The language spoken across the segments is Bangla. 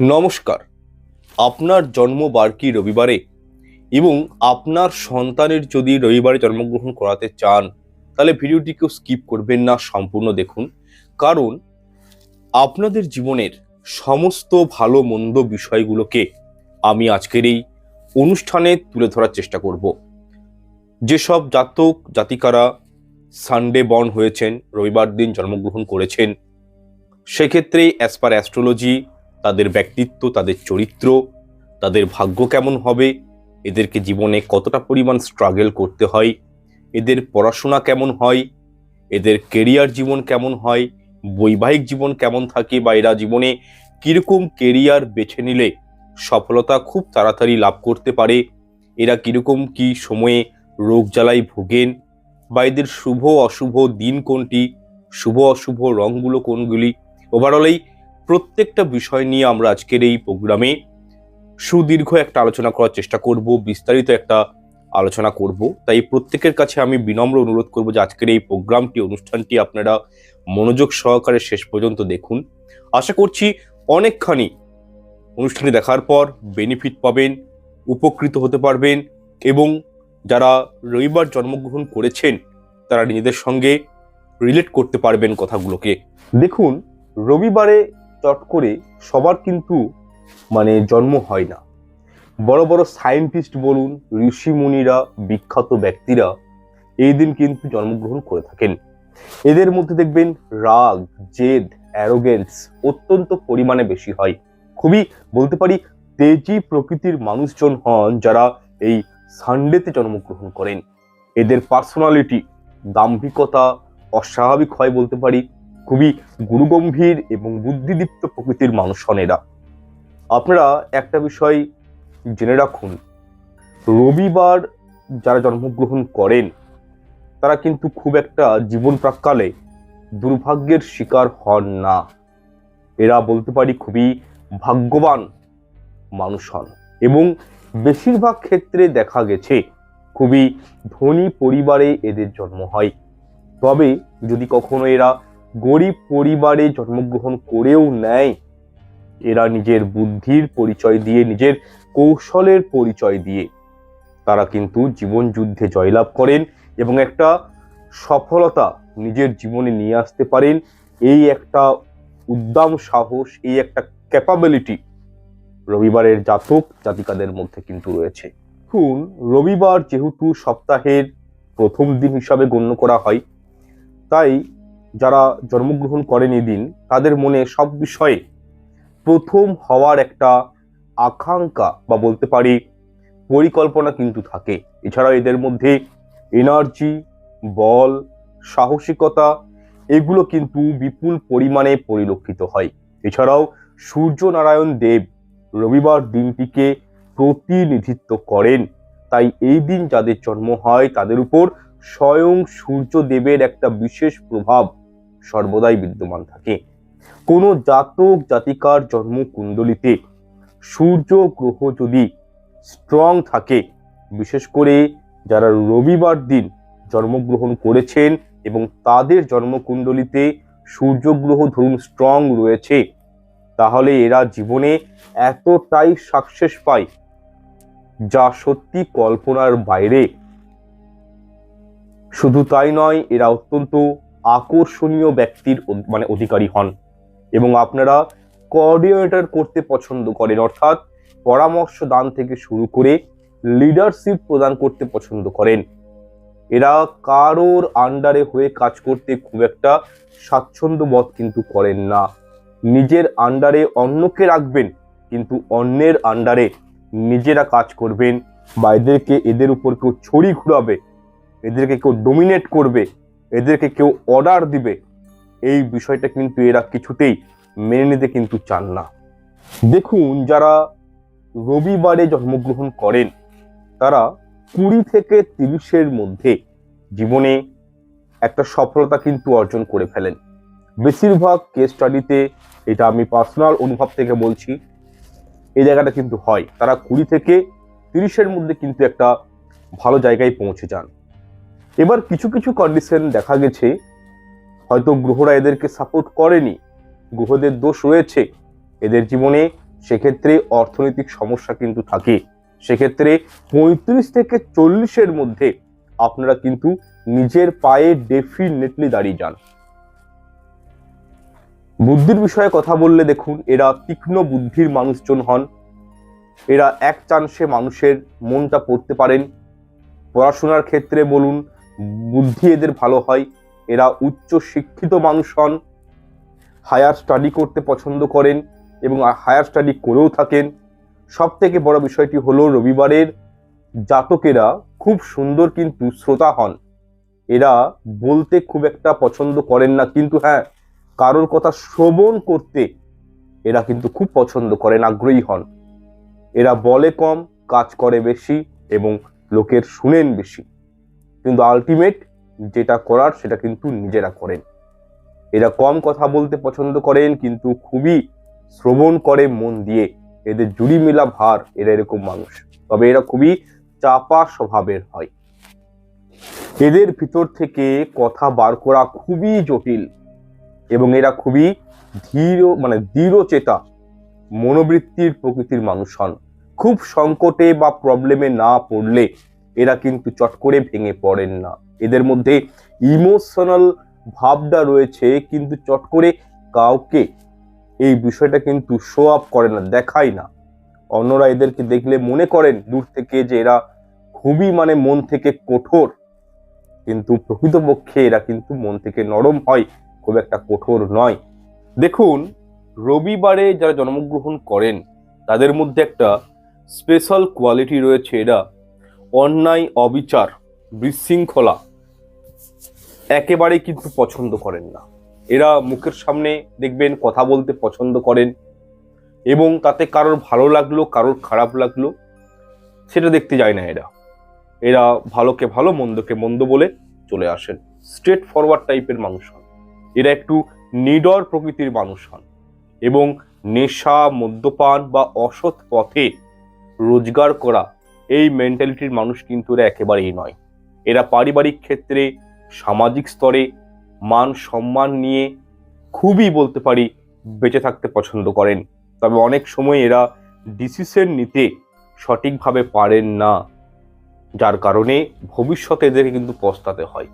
নমস্কার। আপনার জন্মবার কি রবিবারে? এবং আপনার সন্তানের যদি রবিবারে জন্মগ্রহণ করাতে চান, তাহলে ভিডিওটি কেউ স্কিপ করবেন না, সম্পূর্ণ দেখুন। কারণ আপনাদের জীবনের সমস্ত ভালো মন্দ বিষয়গুলোকে আমি আজকের এই অনুষ্ঠানে তুলে ধরার চেষ্টা করব। যেসব জাতক, জাতিকারা সানডে বর্ন হয়েছেন, রবিবার দিন জন্মগ্রহণ করেছেন, সেক্ষেত্রে অ্যাজ পার অ্যাস্ট্রোলজি তাদের ব্যক্তিত্ব, তাদের চরিত্র, তাদের ভাগ্য কেমন হবে, এদেরকে জীবনে কতটা পরিমাণ স্ট্রাগল করতে হয়, এদের পড়াশোনা কেমন হয়, এদের কেরিয়ার জীবন কেমন হয়, বৈবাহিক জীবন কেমন থাকে বা এরা জীবনে কীরকম কেরিয়ার বেছে নিলে সফলতা খুব তাড়াতাড়ি লাভ করতে পারে, এরা কীরকম কি সময়ে রোগ জ্বালায় ভোগেন বা এদের শুভ অশুভ দিন কোনটি, শুভ অশুভ রঙগুলো কোনগুলি ওভারঅল এই প্রত্যেকটা বিষয় নিয়ে আমরা আজকের এই প্রোগ্রামে সুদীর্ঘ একটা আলোচনা করার চেষ্টা করব, বিস্তারিত একটা আলোচনা করব। তাই প্রত্যেকের কাছে আমি বিনম্র অনুরোধ করব যে আজকের এই প্রোগ্রামটি, অনুষ্ঠানটি আপনারা মনোযোগ সহকারে শেষ পর্যন্ত দেখুন। আশা করছি অনেকখানি অনুষ্ঠানে দেখার পর বেনিফিট পাবেন, উপকৃত হতে পারবেন এবং যারা রবিবার জন্মগ্রহণ করেছেন, তারা নিজেদের সঙ্গে রিলেট করতে পারবেন কথাগুলোকে। দেখুন, রবিবারে চট করে সবার কিন্তু মানে জন্ম হয় না। বড় বড় সায়েন্টিস্ট বলুন, ঋষি মুনিরা, বিখ্যাত ব্যক্তিরা এই দিন কিন্তু জন্মগ্রহণ করে থাকেন। এদের মধ্যে দেখবেন রাগ, জেদ অ্যারোগেন্স অত্যন্ত পরিমাণে বেশি হয়। খুবই বলতে পারি তেজি প্রকৃতির মানুষজন হন যারা এই সানডেতে জন্মগ্রহণ করেন। এদের পার্সোনালিটি দাম্ভিকতা অস্বাভাবিক হয় বলতে পারি। খুবই গুরুগম্ভীর এবং বুদ্ধিদীপ্ত প্রকৃতির মানুষ হন এরা। আপনারা একটা বিষয় জেনে রাখুন, রবিবার যারা জন্মগ্রহণ করেন, তারা কিন্তু খুব একটা জীবন প্রাককালে দুর্ভাগ্যের শিকার হন না। এরা বলতে পারি খুবই ভাগ্যবান মানুষ হন এবং বেশিরভাগ ক্ষেত্রে দেখা গেছে খুবই ধনী পরিবারে এদের জন্ম হয়। তবে যদি কখনো এরা গরিব পরিবারে জন্মগ্রহণ করেও নেয়। এরা নিজের বুদ্ধির পরিচয় দিয়ে, নিজের কৌশলের পরিচয় দিয়ে তারা কিন্তু জীবন যুদ্ধে জয়লাভ করেন এবং একটা সফলতা নিজের জীবনে নিয়ে আসতে পারেন। এই একটা উদ্দাম সাহস, এই একটা ক্যাপাবিলিটি রবিবারের জাতক জাতিকাদের মধ্যে কিন্তু রয়েছে। এখন রবিবার যেহেতু সপ্তাহের প্রথম দিন হিসাবে গণ্য করা হয়, তাই যারা জন্মগ্রহণ করেন এদিন তাদের মনে সব বিষয়ে প্রথম হওয়ার একটা আকাঙ্ক্ষা বা বলতে পারি পরিকল্পনা কিন্তু থাকে। এছাড়াও এদের মধ্যে এনার্জি বল, সাহসিকতা, এগুলো কিন্তু বিপুল পরিমাণে পরিলক্ষিত হয়। এছাড়াও সূর্য নারায়ণ দেব রবিবার দিনটিকে প্রতিনিধিত্ব করেন। তাই এই দিন যাদের জন্ম হয়, তাদের উপর স্বয়ং সূর্যদেবের একটা বিশেষ প্রভাব সর্বদাই বিদ্যমান থাকে। কোনো জাতক, জাতিকার জন্ম কুণ্ডলিতে সূর্য গ্রহ যদি স্ট্রং থাকে, বিশেষ করে যারা রবিবার দিন জন্মগ্রহণ করেছেন এবং তাদের জন্মকুণ্ডলিতে সূর্যগ্রহ ধরুন স্ট্রং রয়েছে, তাহলে এরা জীবনে এতটাই সাকসেস পায় যা সত্যি কল্পনার বাইরে। শুধু তাই নয়, এরা অত্যন্ত আকর্ষণীয় ব্যক্তির মানে অধিকারী হন এবং আপনারা কোঅর্ডিনেটর করতে পছন্দ করেন। অর্থাৎ পরামর্শ দান থেকে শুরু করে লিডারশিপ প্রদান করতে পছন্দ করেন। এরা কারোর আন্ডারে হয়ে কাজ করতে খুব একটা স্বাচ্ছন্দ্য বোধ কিন্তু করেন না। নিজের আন্ডারে অন্যকে রাখবেন, কিন্তু অন্যের আন্ডারে নিজেরা কাজ করবেন বা এদেরকে, এদের উপর কেউ ছড়ি ঘুরাবে, এদেরকে কেউ ডোমিনেট করবে। এদেরকে কেউ অর্ডার দিবে, এই বিষয়টা কিন্তু এরা কিছুতেই মেনে নিতে কিন্তু চান না। দেখুন, যারা রবিবারে জন্মগ্রহণ করেন, তারা কুড়ি থেকে তিরিশের মধ্যে জীবনে একটা সফলতা কিন্তু অর্জন করে ফেলেন। বেশিরভাগ কেস স্টাডিতে এটা আমি পার্সোনাল অনুভব থেকে বলছি, এই জায়গাটা কিন্তু হয়। তারা কুড়ি থেকে তিরিশের মধ্যে কিন্তু একটা ভালো জায়গায় পৌঁছে যান। এবার কিছু কিছু কন্ডিশন দেখা গেছে, হয়তো গ্রহরা এদেরকে সাপোর্ট করেনি, গ্রহদের দোষ রয়েছে। এদের জীবনে সেক্ষেত্রে অর্থনৈতিক সমস্যা কিন্তু থাকে। সেক্ষেত্রে পঁয়ত্রিশ থেকে চল্লিশের মধ্যে আপনারা কিন্তু নিজের পায়ে ডেফিনেটলি দাঁড়িয়ে যান। বুদ্ধির বিষয়ে কথা বললে দেখুন, এরা তীক্ষ্ণ বুদ্ধির মানুষজন হন। এরা এক চান্সে মানুষের মনটা পড়তে পারেন। পড়াশোনার ক্ষেত্রে বলুন বুদ্ধি এদের ভালো হয়, এরা উচ্চ শিক্ষিত মানুষ হন হায়ার স্টাডি করতে পছন্দ করেন এবং হায়ার স্টাডি করেও থাকেন। সব থেকে বড় বিষয়টি হলো রবিবারের জাতকেরা খুব সুন্দর কিন্তু শ্রোতা হন। এরা বলতে খুব একটা পছন্দ করেন না কিন্তু হ্যাঁ কারোর কথা শ্রবণ করতে এরা কিন্তু খুব পছন্দ করেন, আগ্রহী হন। এরা বলে কম, কাজ করে বেশি এবং লোকের শুনেন বেশি। কিন্তু আলটিমেট যেটা করার সেটা কিন্তু নিজেরা করেন। এরা কম কথা বলতে পছন্দ করেন, কিন্তু খুবই শ্রবণ করে মন দিয়ে। এদের জুড়ি মেলা ভার, এরা এরকম মানুষ। তবে এরা খুবই চাপা স্বভাবের হয়। এদের ভিতর থেকে কথা বার করা খুবই জটিল এবং এরা খুবই ধীর মানে দৃঢ় চেতা মনোবৃত্তির প্রকৃতির মানুষ হন। খুব সংকটে বা প্রবলেমে না পড়লে এরা কিন্তু চট করে ভেঙে পড়েন না। এদের মধ্যে ইমোশনাল ভাবটা রয়েছে, কিন্তু চট করে কাউকে এই বিষয়টা কিন্তু শো আপ করে না, দেখায় না। অন্যরা এদেরকে দেখলে মনে করেন দূর থেকে যে এরা খুবই মানে মন থেকে কঠোর, কিন্তু প্রকৃতপক্ষে এরা কিন্তু মন থেকে নরম হয়, খুব একটা কঠোর নয়। দেখুন, রবিবারে যারা জন্মগ্রহণ করেন, তাদের মধ্যে একটা স্পেশাল কোয়ালিটি রয়েছে এরা। অন্যায়, অবিচার, বিশৃঙ্খলা একেবারেই কিন্তু পছন্দ করেন না। এরা মুখের সামনে দেখবেন, কথা বলতে পছন্দ করেন এবং তাতে কারোর ভালো লাগল, কারোর খারাপ লাগল, সেটা দেখতে যায় না এরা। এরা ভালোকে ভালো, মন্দকে মন্দ বলে চলে আসেন। স্ট্রেট ফরওয়ার্ড টাইপের মানুষ হন। এরা একটু নিডর প্রকৃতির মানুষ হন এবং নেশা, মদ্যপান বা অসৎ পথে রোজগার করা এই মেন্টালিটির মানুষ কিন্তু এরা একেবারেই নয়। এরা পারিবারিক ক্ষেত্রে, সামাজিক স্তরে মান সম্মান নিয়ে খুবই বলতে পারি বেঁচে থাকতে পছন্দ করেন। তবে অনেক সময় এরা ডিসিশন নিতে সঠিকভাবে পারেন না, যার কারণে ভবিষ্যতে এদেরকে কিন্তু পস্তাতে হয়।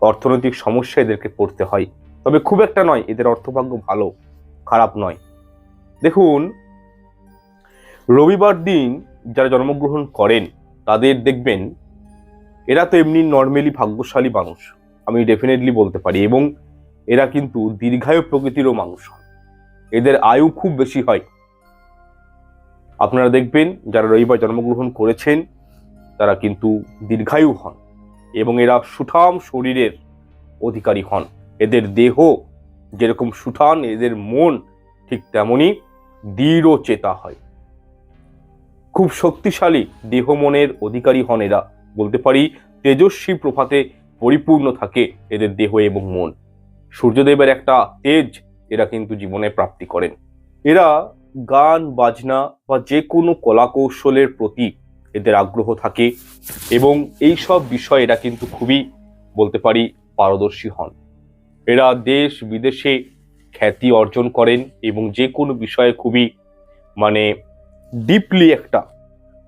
অর্থনৈতিক সমস্যা এদেরকে পড়তে হয়। তবে খুব একটা নয়, এদের অর্থভাগ্য ভালো, খারাপ নয়। দেখুন, রবিবার দিন যারা জন্মগ্রহণ করেন, তাদের দেখবেন এরা তো এমনি নর্মালি ভাগ্যশালী মানুষ। আমি ডেফিনেটলি বলতে পারি। এবং এরা কিন্তু দীর্ঘায়ু প্রকৃতিরও মানুষ। এদের আয়ু খুব বেশি হয়। আপনারা দেখবেন, যারা রবিবার জন্মগ্রহণ করেছেন, তারা কিন্তু দীর্ঘায়ু হন এবং এরা সুঠাম শরীরের অধিকারী হন। এদের দেহ যেরকম সুঠান, এদের মন ঠিক তেমনই দৃঢ় চেতা হয়। খুব শক্তিশালী দেহ মনের অধিকারী হন এরা। বলতে পারি, তেজস্বী প্রভাতে পরিপূর্ণ থাকে এদের দেহ এবং মন। সূর্যদেবের একটা তেজ এরা কিন্তু জীবনে প্রাপ্তি করেন। এরা গান, বাজনা বা যে কোনো কলা কৌশলের প্রতি এদের আগ্রহ থাকে এবং এই সব বিষয়ে এরা কিন্তু খুবই, বলতে পারি, পারদর্শী হন। এরা দেশ, বিদেশে খ্যাতি অর্জন করেন এবং যে কোনো বিষয়ে খুবই মানে ডিপলি একটা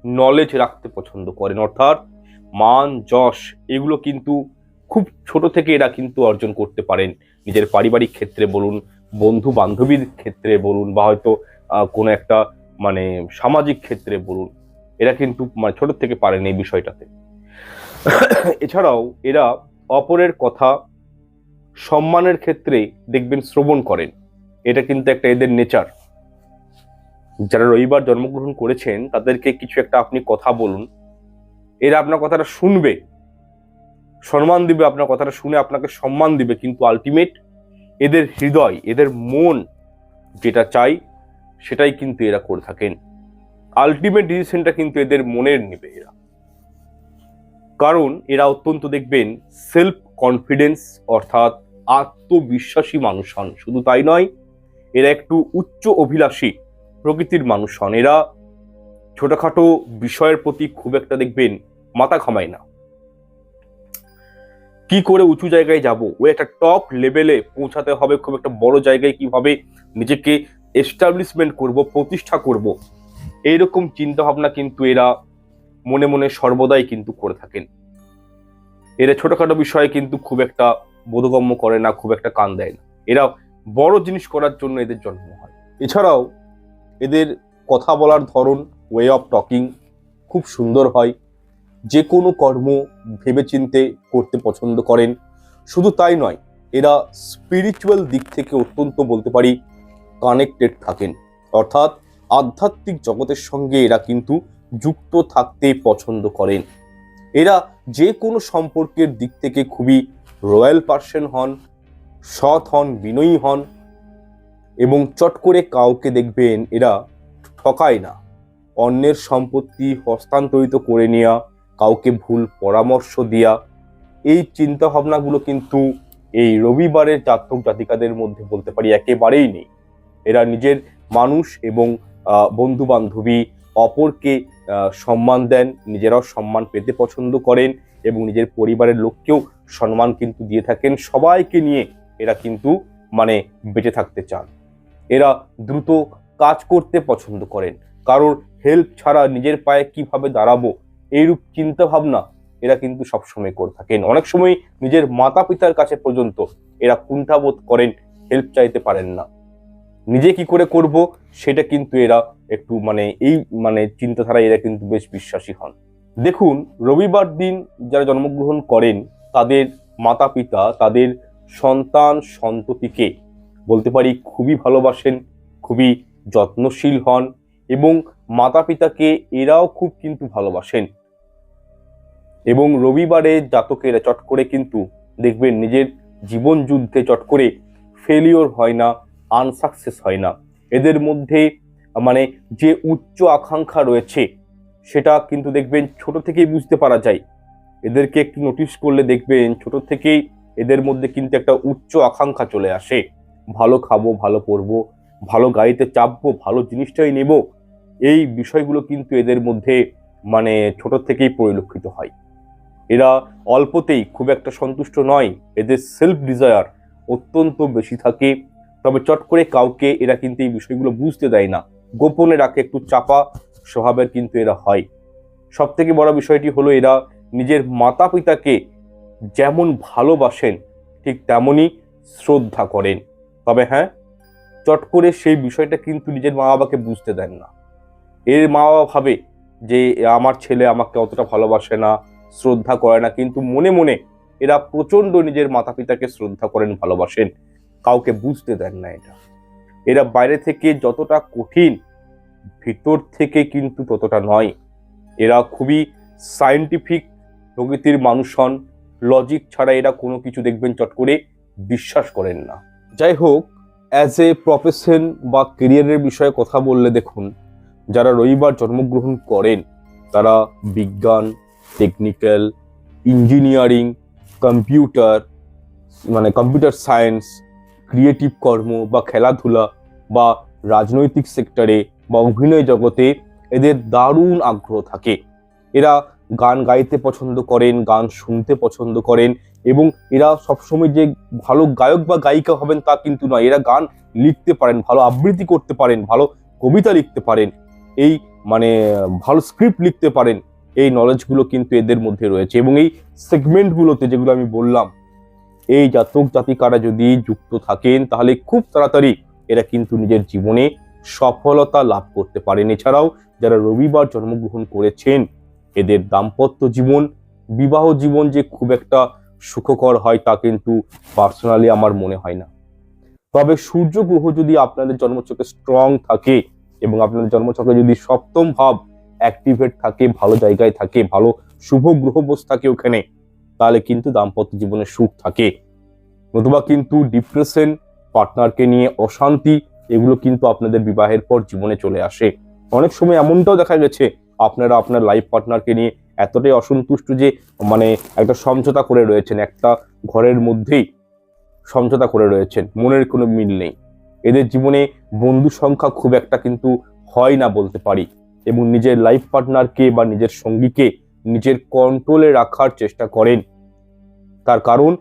নলেজ রাখতে পছন্দ করেন। অর্থাৎ মান, যশ, এগুলো কিন্তু খুব ছোট থেকে এরা কিন্তু অর্জন করতে পারেন। নিজের পারিবারিক ক্ষেত্রে বলুন বন্ধু বান্ধবীর ক্ষেত্রে বলুন, বা হয়তো কোনো একটা মানে সামাজিক ক্ষেত্রে বলুন, এরা কিন্তু মানে ছোট থেকে পারেন এই বিষয়টাতে। এছাড়াও এরা অপরের কথা সম্মানের ক্ষেত্রে দেখবেন শ্রবণ করেন। এটা কিন্তু একটা এদের নেচার যারা রবিবার জন্মগ্রহণ করেছেন, তাদেরকে কিছু একটা আপনি কথা বলুন। এরা আপনার কথাটা শুনবে। সম্মান দিবে আপনার কথাটা শুনে, আপনাকে সম্মান দিবে। কিন্তু আলটিমেট এদের হৃদয়, এদের মন যেটা চাই, সেটাই কিন্তু এরা করে থাকেন। আলটিমেট ডিসিশনটা কিন্তু এদের মনের নেবে এরা। কারণ এরা অত্যন্ত দেখবেন সেলফ কনফিডেন্স অর্থাৎ আত্মবিশ্বাসী মানুষ হন। শুধু তাই নয়, এরা একটু উচ্চ অভিলাষী। প্রকৃতির মানুষ হন। এরা ছোটখাটো বিষয়ের প্রতি খুব একটা দেখবেন মাথা ঘামায় না। কি করে উঁচু জায়গায় যাব? ও একটা টপ লেভেলে পৌঁছাতে হবে, খুব একটা বড় জায়গায় কীভাবে নিজেকে এস্টাবলিশমেন্ট করব, প্রতিষ্ঠা করব? এইরকম চিন্তা ভাবনা কিন্তু এরা মনে মনে সর্বদাই কিন্তু করে থাকেন। এরা ছোটখাটো বিষয়ে কিন্তু খুব একটা বোধগম্য করে না, খুব একটা কান দেয় না। এরা বড় জিনিস করার জন্য এদের জন্ম হয়। এছাড়াও এদের কথা বলার ধরন ওয়ে অফ টকিং খুব সুন্দর হয়। যে কোনো কর্ম ভেবেচিন্তে করতে পছন্দ করেন। শুধু তাই নয়, এরা স্পিরিচুয়াল দিক থেকে অত্যন্ত বলতে পারি কানেক্টেড থাকেন। অর্থাৎ আধ্যাত্মিক জগতের সঙ্গে এরা কিন্তু যুক্ত থাকতে পছন্দ করেন। এরা যে কোনো সম্পর্কের দিক থেকে খুবই রয়্যাল পার্সন হন, সৎ হন, বিনয়ী হন। এবং চট করে কাউকে দেখবেন এরা ঠকায় না। অন্যের সম্পত্তি হস্তান্তরিত করে নেওয়া কাউকে ভুল পরামর্শ দেওয়া এই চিন্তা ভাবনাগুলো কিন্তু এই রবিবারের জাতক জাতিকাদের মধ্যে বলতে পারি একেবারেই নেই। এরা নিজের মানুষ এবং বন্ধু বান্ধবী অপরকে সম্মান দেন, নিজেরাও সম্মান পেতে পছন্দ করেন এবং নিজের পরিবারের লোককেও সম্মান কিন্তু দিয়ে থাকেন। সবাইকে নিয়ে এরা কিন্তু মানে বেঁচে থাকতে চান। এরা দ্রুত কাজ করতে পছন্দ করেন। কারোর হেল্প ছাড়া নিজের পায়ে কীভাবে দাঁড়াবো, এইরূপ চিন্তাভাবনা এরা কিন্তু সবসময় করে থাকেন। অনেক সময় নিজের মাতা পিতার কাছে পর্যন্ত এরা কুণ্ঠাবোধ করেন হেল্প চাইতে পারেন না। নিজে কি করে করব, সেটা কিন্তু এরা একটু মানে এই মানে চিন্তাধারায় এরা কিন্তু বেশ বিশ্বাসী হন। দেখুন, রবিবার দিন যারা জন্মগ্রহণ করেন, তাদের মাতা পিতা তাদের সন্তান সন্ততিকে বলতে পারি খুবই ভালোবাসেন, খুবই যত্নশীল হন এবং মাতা পিতাকে এরাও খুব কিন্তু ভালোবাসেন। এবং রবিবারে জাতকেরা চট করে কিন্তু দেখবেন নিজের জীবন যুদ্ধে চট করে ফেলিওর হয় না আনসাকসেস হয় না। এদের মধ্যে মানে যে উচ্চ আকাঙ্ক্ষা রয়েছে সেটা কিন্তু দেখবেন ছোট থেকেই বুঝতে পারা যায়। এদেরকে একটু নোটিশ করলে দেখবেন ছোট থেকেই এদের মধ্যে কিন্তু একটা উচ্চ আকাঙ্ক্ষা চলে আসে। ভালো খাব, ভালো পরবো ভালো গাড়িতে চাপবো, ভালো জিনিসটাই নেব, এই বিষয়গুলো কিন্তু এদের মধ্যে মানে ছোট থেকেই পরিলক্ষিত হয়। এরা অল্পতেই খুব একটা সন্তুষ্ট নয়, এদের সেলফ ডিজায়ার অত্যন্ত বেশি থাকে, তবে চট করে কাউকে এরা কিন্তু এই বিষয়গুলো বুঝতে দেয় না। গোপনে রাখে, একটু চাপা স্বভাবের কিন্তু এরা হয়। সব থেকে বড় বিষয়টি হলো এরা নিজের মাতা পিতাকে যেমন ভালোবাসেন, ঠিক তেমনই শ্রদ্ধা করেন। তবে হ্যাঁ চট করে সেই বিষয়টা কিন্তু নিজের মা বাবাকে বুঝতে দেন না। এর মা বাবা ভাবে যে, আমার ছেলে আমাকে অতটা ভালোবাসে না, শ্রদ্ধা করে না। কিন্তু মনে মনে এরা প্রচণ্ড নিজের মাতা পিতাকে শ্রদ্ধা করেন, ভালোবাসেন। কাউকে বুঝতে দেন না এটা। এরা বাইরে থেকে যতটা কঠিন, ভিতর থেকে কিন্তু ততটা নয়। এরা খুবই সায়েন্টিফিক প্রকৃতির মানুষ হন। লজিক ছাড়া এরা কোনো কিছু দেখবেন চট করে বিশ্বাস করেন না। যাই হোক অ্যাজ এ প্রফেশন বা কেরিয়ারের বিষয়ে কথা বললে দেখুন, যারা রবিবার জন্মগ্রহণ করেন, তারা বিজ্ঞান টেকনিক্যাল ইঞ্জিনিয়ারিং কম্পিউটার মানে কম্পিউটার সায়েন্স ক্রিয়েটিভ কর্ম বা খেলাধুলা বা রাজনৈতিক সেক্টরে বা অভিনয় জগতে এদের দারুণ আগ্রহ থাকে। এরা গান গাইতে পছন্দ করেন, গান শুনতে পছন্দ করেন এবং এরা সবসময় যে ভালো গায়ক বা গায়িকা হবেন তা কিন্তু নয়। এরা গান লিখতে পারেন, ভালো আবৃত্তি করতে পারেন, ভালো কবিতা লিখতে পারেন, এই মানে ভালো স্ক্রিপ্ট লিখতে পারেন, এই নলেজগুলো কিন্তু এদের মধ্যে রয়েছে এবং এই সেগমেন্টগুলোতে যেগুলো আমি বললাম, এই জাতক জাতিকারা যদি যুক্ত থাকেন তাহলে খুব তাড়াতাড়ি এরা কিন্তু নিজের জীবনে সফলতা লাভ করতে পারেন। এছাড়াও যারা রবিবার জন্মগ্রহণ করেছেন এদের দাম্পত্য জীবন, বিবাহ জীবন যে খুব একটা সুখকর হয় তা কিন্তু পার্সোনালি আমার মনে হয় না। তবে সূর্য গ্রহ যদি আপনাদের জন্মচকে স্ট্রং থাকে এবং আপনাদের জন্মচকে যদি সপ্তম ভাব অ্যাক্টিভেট থাকে, ভালো জায়গায় থাকে, ভালো শুভ গ্রহ বস থাকে ওখানে, তাহলে কিন্তু দাম্পত্য জীবনে সুখ থাকে। নতুবা কিন্তু ডিপ্রেশন পার্টনারকে নিয়ে অশান্তি, এগুলো কিন্তু আপনাদের বিবাহের পর জীবনে চলে আসে। অনেক সময় এমনটাও দেখা গেছে আপনারা আপনার লাইফ পার্টনারকে নিয়ে এতটাই অসন্তুষ্ট যে মানে একটা সমঝোতা করে রয়েছেন, একটা ঘরের মধ্যেই সমঝোতা করে রয়েছেন, মনের কোনো মিল নেই। এদের জীবনে বন্ধু সংখ্যা খুব একটা কিন্তু হয় না বলতে পারি এবং নিজের লাইফ পার্টনারকে বা নিজের সঙ্গীকে নিজের কন্ট্রোলে রাখার চেষ্টা করেন। তার কারণ,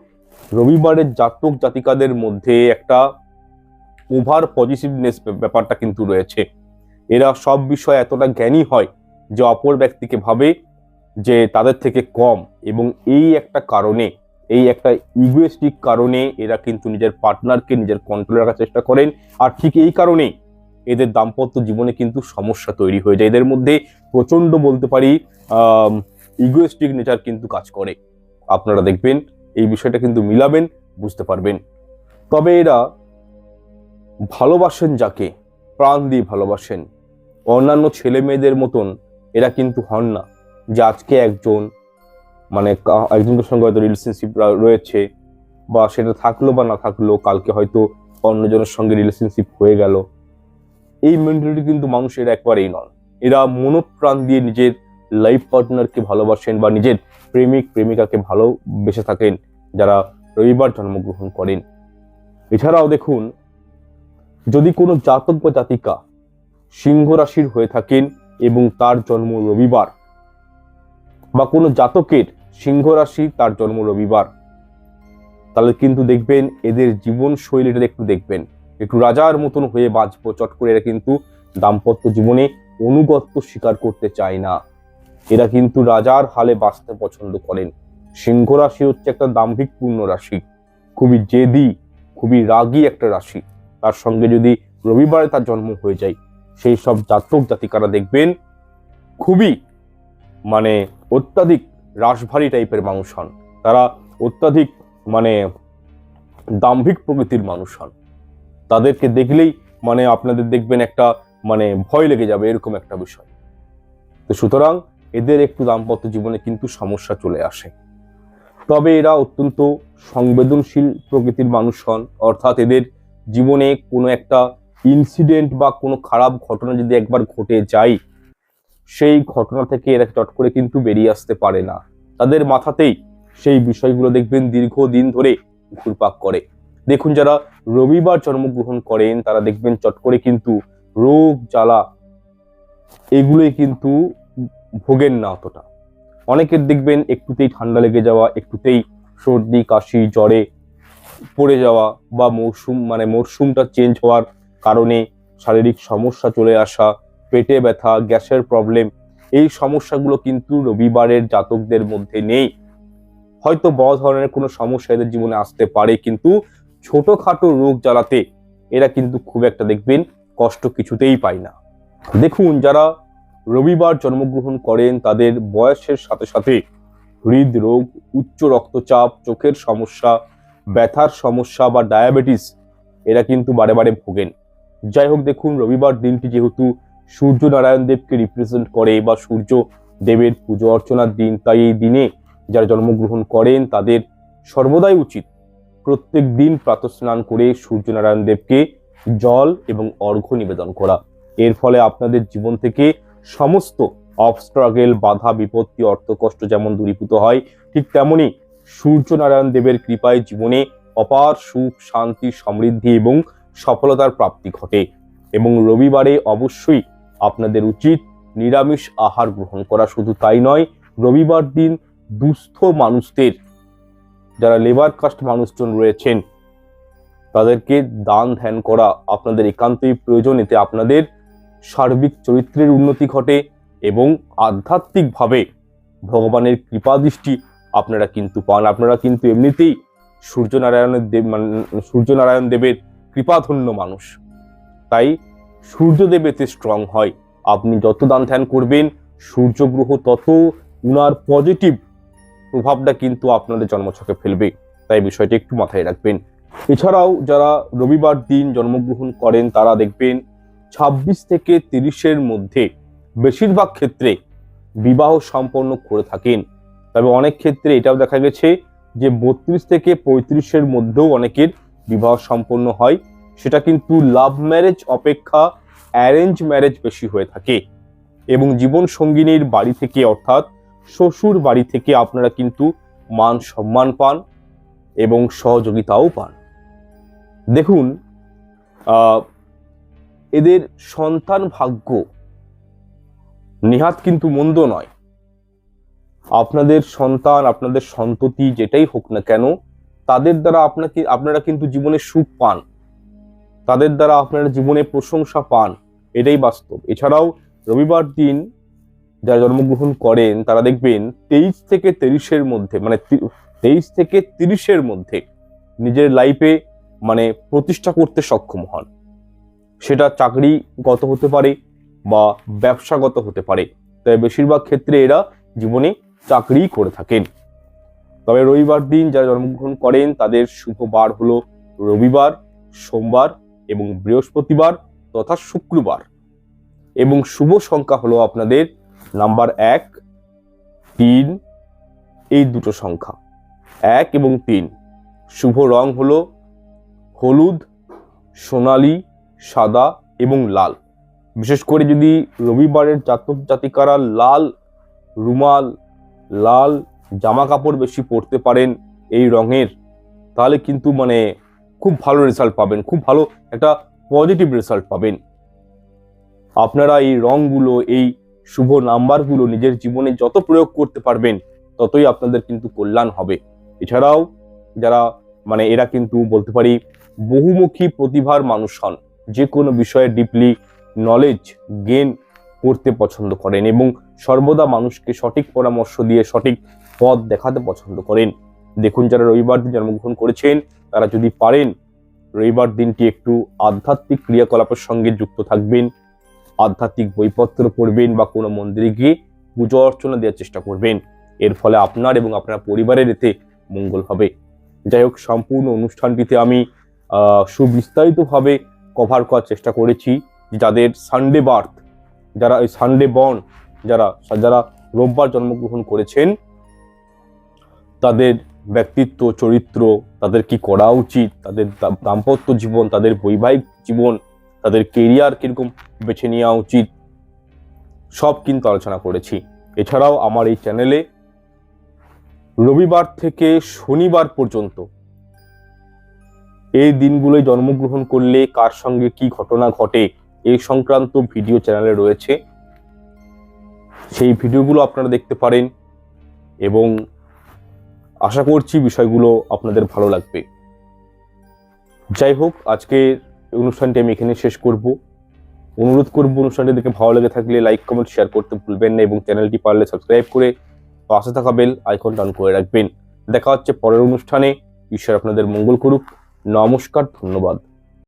রবিবারের জাতক জাতিকাদের মধ্যে একটা ওভার পজিটিভনেস ব্যাপারটা কিন্তু রয়েছে। এরা সব বিষয়ে এতটা জ্ঞানী হয় যে অপর ব্যক্তিকে ভাবে যে তাদের থেকে কম এবং এই একটা কারণে, এই একটা ইগোয়েস্টিক কারণে এরা কিন্তু নিজের পার্টনারকে নিজের কন্ট্রোলে রাখার চেষ্টা করেন। আর ঠিক এই কারণেই এদের দাম্পত্য জীবনে কিন্তু সমস্যা তৈরি হয়ে যায়। এদের মধ্যে প্রচণ্ড বলতে পারি ইগোয়েস্টিক নেচার কিন্তু কাজ করে। আপনারা দেখবেন, এই বিষয়টা কিন্তু মিলাবেন, বুঝতে পারবেন। তবে এরা ভালোবাসেন যাকে? প্রাণ দিয়ে ভালোবাসেন। অন্যান্য ছেলে মেয়েদের মতন এরা কিন্তু হন না। যে আজকে একজন মানে একজনের সঙ্গে হয়তো রিলেশনশিপ রয়েছে, বা সেটা থাকল বা না থাকল, কালকে হয়তো অন্যজনের সঙ্গে রিলেশনশিপ হয়ে গেল। এই মেন্টালিটি কিন্তু মানুষের একবারেই নন। এরা মনোপ্রাণ দিয়ে নিজের লাইফ পার্টনারকে ভালোবাসেন, বা নিজের প্রেমিক, প্রেমিকাকে ভালোবেসে থাকেন, যারা রবিবার জন্মগ্রহণ করেন। এছাড়াও দেখুন, যদি কোনো জাতক বা জাতিকা সিংহ রাশির হয়ে থাকেন এবং তার জন্ম রবিবার বা কোনো জাতকের সিংহ রাশি তার জন্ম রবিবার। তাহলে কিন্তু দেখবেন এদের জীবন শৈলীটা একটু দেখবেন। একটু রাজার মতন হয়ে বাঁচবো, চট করে এরা কিন্তু দাম্পত্য জীবনে অনুগত্য স্বীকার করতে চায় না। এরা কিন্তু রাজার হালে বাঁচতে পছন্দ করেন। সিংহ রাশি হচ্ছে একটা দাম্ভিকপূর্ণ রাশি, খুবই জেদি, খুবই রাগী একটা রাশি। তার সঙ্গে যদি রবিবারে তার জন্ম হয়ে যায় সেই সব জাতক জাতিকারা দেখবেন খুবই মানে অত্যাধিক রাশভারী টাইপের মানুষ হন। তারা অত্যাধিক মানে দাম্ভিক প্রকৃতির মানুষ হন। তাদেরকে দেখলেই মানে আপনাদের দেখবেন একটা মানে ভয় লেগে যাবে এরকম একটা বিষয়। তো সুতরাং এদের একটু দাম্পত্য জীবনে কিন্তু সমস্যা চলে আসে। তবে এরা অত্যন্ত সংবেদনশীল প্রকৃতির মানুষ হন। অর্থাৎ এদের জীবনে কোনো একটা ইনসিডেন্ট বা কোনো খারাপ ঘটনা যদি একবার ঘটে যায়, সেই ঘটনা থেকে এরা চট করে কিন্তু বেরিয়ে আসতে পারে না। তাদের মাথাতেই সেই বিষয়গুলো দেখবেন দীর্ঘদিন ধরে ঘুরপাক করে। দেখুন, যারা রবিবার জন্মগ্রহণ করেন, তারা দেখবেন চট করে কিন্তু রোগ, জ্বালা এগুলোই কিন্তু ভোগেন না অতটা। অনেকের দেখবেন একটুতেই ঠান্ডা লেগে যাওয়া, একটুতেই সর্দি, কাশি, জ্বরে পড়ে যাওয়া বা মৌসুম মানে মরশুমটা চেঞ্জ হওয়ার কারণে শারীরিক সমস্যা চলে আসা, পেটে ব্যথা, গ্যাসের প্রবলেম এই সমস্যাগুলো কিন্তু রবিবারের জাতকদের মধ্যে নেই। হয়তো বড় ধরনের কোনো সমস্যা এদের জীবনে আসতে পারে, কিন্তু ছোটখাটো রোগ জ্বালাতে এরা কিন্তু খুব একটা দেখবেন কষ্ট কিছুতেই পায় না। দেখুন, যারা রবিবার জন্মগ্রহণ করেন, তাদের বয়সের সাথে সাথে হৃদরোগ, উচ্চ রক্তচাপ, চোখের সমস্যা, ব্যথার সমস্যা বা ডায়াবেটিস এরা কিন্তু বারে বারে ভোগেন। যাই হোক দেখুন, রবিবার দিনটি যেহেতু সূর্য নারায়ণ দেবকে রিপ্রেজেন্ট করে বা সূর্য দেবের পুজো অর্চনার দিন, তাই এই দিনে যারা জন্মগ্রহণ করেন তাদের সর্বদাই উচিত প্রত্যেক দিন প্রাতঃস্নান করে সূর্যনারায়ণ দেবকে জল এবং অর্ঘ্য নিবেদন করা। এর ফলে আপনাদের জীবন থেকে সমস্ত অবস্ট্রাগেল বাধা, বিপত্তি, অর্থকষ্ট যেমন দূরীভূত হয়, ঠিক তেমনি সূর্যনারায়ণ দেবের কৃপায় জীবনে অপার সুখ, শান্তি, সমৃদ্ধি এবং সফলতার প্রাপ্তি ঘটে এবং রবিবারে অবশ্যই আপনাদের উচিত নিরামিষ আহার গ্রহণ করা। শুধু তাই নয়, রবিবার দিন দুস্থ মানুষদের, যারা লেবার কাস্ট মানুষজন রয়েছেন, তাদেরকে দান ধ্যান করা আপনাদের একান্তই প্রয়োজন। এতে আপনাদের সার্বিক চরিত্রের উন্নতি ঘটে এবং আধ্যাত্মিকভাবে ভগবানের কৃপা দৃষ্টি আপনারা কিন্তু পান। আপনারা কিন্তু এমনিতেই সূর্যনারায়ণের দেব মানে সূর্যনারায়ণ দেবের কৃপাধন্য মানুষ। তাই সূর্যদেব এতে স্ট্রং হয়। আপনি যত দান ধ্যান করবেন সূর্য গ্রহ তত উনার পজিটিভ প্রভাবটা কিন্তু আপনাদের জন্মছকে ফেলবে। তাই বিষয়টি একটু মাথায় রাখবেন। এছাড়াও যারা রবিবার দিন জন্মগ্রহণ করেন, তারা দেখবেন ছাব্বিশ থেকে তিরিশের মধ্যে বেশিরভাগ ক্ষেত্রে বিবাহ সম্পন্ন করে থাকেন। তবে অনেক ক্ষেত্রে এটাও দেখা গেছে যে বত্রিশ থেকে পঁয়ত্রিশের মধ্যেও অনেকের বিবাহ সম্পন্ন হয়, সেটা কিন্তু লাভ ম্যারেজ অপেক্ষা অ্যারেঞ্জ ম্যারেজ বেশি হয়ে থাকে। এবং জীবন সঙ্গিনীর বাড়ি থেকে অর্থাৎ শ্বশুর বাড়ি থেকে আপনারা কিন্তু মান সম্মান পান এবং সহযোগিতাও পান। দেখুন এদের সন্তান ভাগ্য নিহাত কিন্তু মন্দ নয়। আপনাদের সন্তান, আপনাদের সন্ততি যেটাই হোক না কেন তাদের দ্বারা আপনাকে, আপনারা কিন্তু জীবনে সুখ পান। তাদের দ্বারা আপনারা জীবনে প্রশংসা পান। এটাই বাস্তব। এছাড়াও রবিবার দিন যারা জন্মগ্রহণ করেন, তারা দেখবেন তেইশ থেকে তিরিশের মধ্যে মানে তেইশ থেকে তিরিশের মধ্যে নিজের লাইফে মানে প্রতিষ্ঠা করতে সক্ষম হন। সেটা চাকরিগত হতে পারে বা ব্যবসাগত হতে পারে। তাই বেশিরভাগ ক্ষেত্রে এরা জীবনে চাকরিই করে থাকেন। তবে রবিবার দিন যারা জন্মগ্রহণ করেন, তাদের শুভ বার হলো রবিবার, সোমবার এবং বৃহস্পতিবার তথা শুক্রবার। এবং শুভ সংখ্যা হলো আপনাদের নাম্বার এক, তিন, এই দুটো সংখ্যা। এক এবং তিন। শুভ রং হলো হলুদ, সোনালি, সাদা এবং লাল। বিশেষ করে যদি রবিবারের জাতক জাতিকারা লাল, রুমাল, লাল জামা কাপড় বেশি পরতে পারেন এই রঙের, তাহলে কিন্তু মানে খুব ভালো রেজাল্ট পাবেন, খুব ভালো একটা পজিটিভ রেজাল্ট পাবেন। আপনারা এই রঙগুলো, এই শুভ নাম্বারগুলো নিজের জীবনে যত প্রয়োগ করতে পারবেন, ততই আপনাদের কিন্তু কল্যাণ হবে। এছাড়াও যারা মানে এরা কিন্তু বলতে পারি বহুমুখী প্রতিভার মানুষ হন যে কোনো বিষয়ে ডিপলি নলেজ গেন করতে পছন্দ করেন এবং সর্বদা মানুষকে সঠিক পরামর্শ দিয়ে সঠিক পথ দেখাতে পছন্দ করেন। দেখুন যারা রবিবার দিন জন্মগ্রহণ করেছেন, তারা যদি পারেন, রবিবার দিনটি একটু আধ্যাত্মিক ক্রিয়াকলাপের সঙ্গে যুক্ত থাকবেন, আধ্যাত্মিক বইপত্র পড়বেন বা কোনো মন্দিরে গিয়ে পুজো অর্চনা দেওয়ার চেষ্টা করবেন। এর ফলে আপনার এবং আপনার পরিবারের এতে মঙ্গল হবে। যাই হোক, সম্পূর্ণ অনুষ্ঠানটিতে আমি সুবিস্তারিতভাবে কভার করার চেষ্টা করেছি যাদের সানডে বার্থ যারা ওই সানডে বর্ন যারা যারা রোববার জন্মগ্রহণ করেছেন তাদের ব্যক্তিত্ব, চরিত্র, তাদের কি করা উচিত, তাদের দাম্পত্য জীবন, তাদের বৈবাহিক জীবন, তাদের কেরিয়ার কীরকম বেছে নেওয়া উচিত, সব কিন্তু আলোচনা করেছি। এছাড়াও আমার এই চ্যানেলে রবিবার থেকে শনিবার পর্যন্ত এই দিনগুলোয় জন্মগ্রহণ করলে কার সঙ্গে কি ঘটনা ঘটে এই সংক্রান্ত ভিডিও চ্যানেলে রয়েছে। সেই ভিডিওগুলো আপনারা দেখতে পারেন এবং আশা করছি বিষয়গুলো আপনাদের ভালো লাগবে। যাই হোক আজকের অনুষ্ঠানটি আমি এখানে শেষ করব। অনুরোধ করব অনুষ্ঠানটি দেখে ভালো লেগে থাকলে লাইক, কমেন্ট, শেয়ার করতে ভুলবেন না এবং চ্যানেলটি পারলে সাবস্ক্রাইব করে পাশে থাকা বেল আইকন টান করে রাখবেন। দেখা হচ্ছে পরের অনুষ্ঠানে। ঈশ্বর আপনাদের মঙ্গল করুক। নমস্কার, ধন্যবাদ।